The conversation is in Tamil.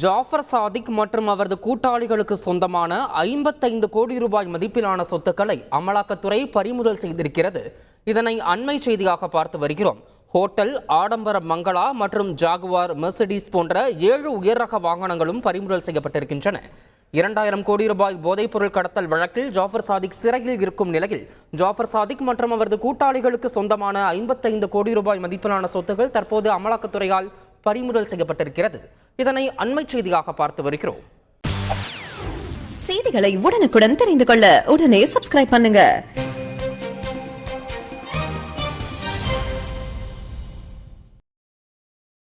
ஜாஃபர் சாதிக் மற்றும் அவரது கூட்டாளிகளுக்கு சொந்தமான ஐம்பத்தைந்து கோடி ரூபாய் மதிப்பிலான சொத்துக்களை அமலாக்கத்துறை பறிமுதல் செய்திருக்கிறது. இதனை அண்மை செய்தியாக பார்த்து வருகிறோம். ஹோட்டல் ஆடம்பர மங்களா மற்றும் ஜாகுவார் மெர்சடிஸ் போன்ற ஏழு உயர்ரக வாகனங்களும் பறிமுதல் செய்யப்பட்டிருக்கின்றன. இரண்டாயிரம் கோடி ரூபாய் போதைப்பொருள் கடத்தல் வழக்கில் ஜாஃபர் சாதிக் சிறையில் இருக்கும் நிலையில் ஜாஃபர் சாதிக் மற்றும் அவரது கூட்டாளிகளுக்கு சொந்தமான ஐம்பத்தைந்து கோடி ரூபாய் மதிப்பிலான சொத்துகள் தற்போது அமலாக்கத்துறையால் பறிமுதல் செய்யப்பட்டிருக்கிறது. இதனை அண்மை செய்தியாக பார்த்து வருகிறோம். செய்திகளை உடனுக்குடன் தெரிந்து கொள்ள உடனே சப்ஸ்கிரைப் பண்ணுங்க.